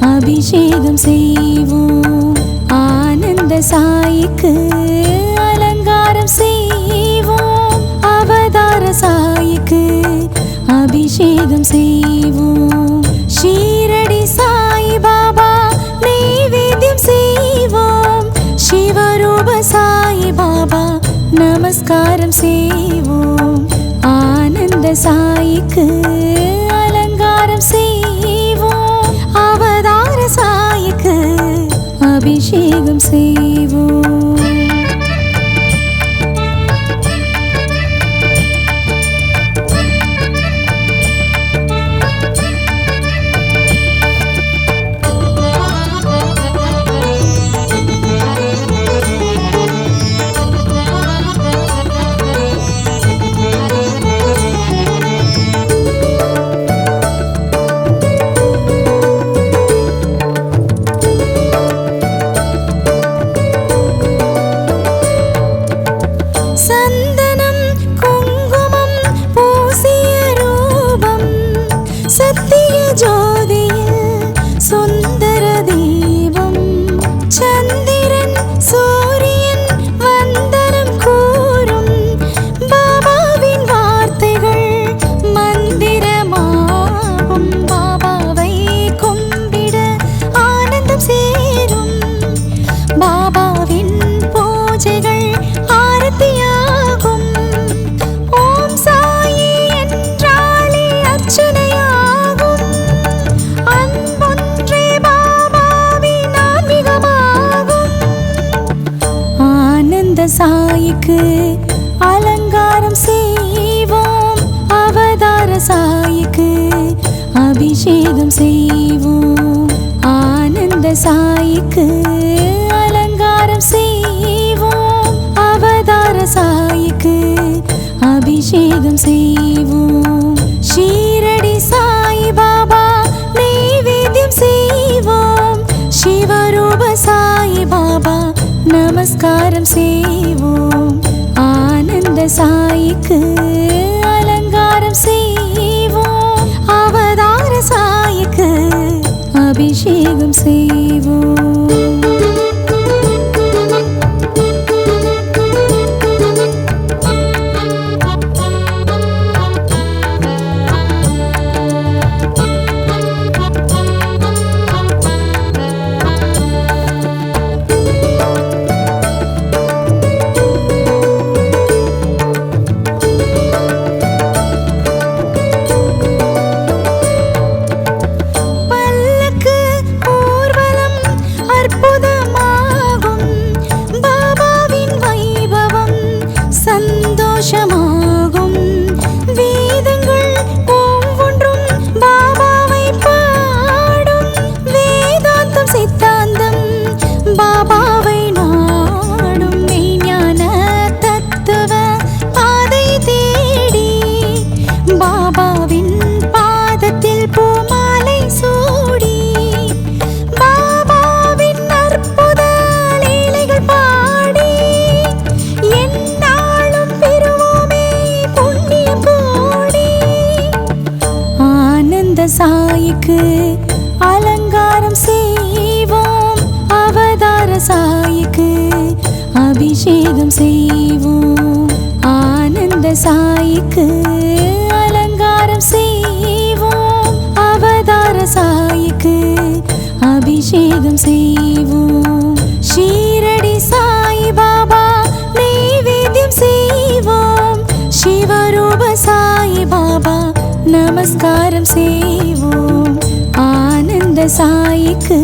அபிஷேகம் செய்வோம். ஆனந்த சாயிக்கு அலங்காரம் செய்வோம். அவதார சாயிக்கு அபிஷேகம் செய்வோம். ஷீரடி சாய் பாபா நைவேத்தியம் செய்வோம். சிவரூப சாய் பாபா நமஸ்காரம் செய்வோம். ஆனந்த சாயிக்கு அவருக்கு அலங்காரம் செய்வோம் அவதார சாய்க்கு அபிஷேகம் செய்வோம். ஆனந்த சாய்க்கு அலங்காரம் செய்வோம் அவதார சாய்க்கு அபிஷேகம் செய்வோம். சாய்க்கு அலங்காரம் செய்வோம். அவதார சாய்க்கு அபிஷேகம் செய்வோம். சாயிக்கு அலங்காரம் செய்வோம். அவதார சாயிக்கு அபிஷேகம் செய்வோம். ஆனந்த சாயிக்கு அலங்காரம் செய்வோம். அவதார சாயிக்கு அபிஷேகம் செய்வோம். ஷீரடி சாய் பாபா நைவேத்தியம் செய்வோம். சிவரூப சாய் பாபா நமஸ்காரம் செய்வோம். ஆனந்த சாய்க்கு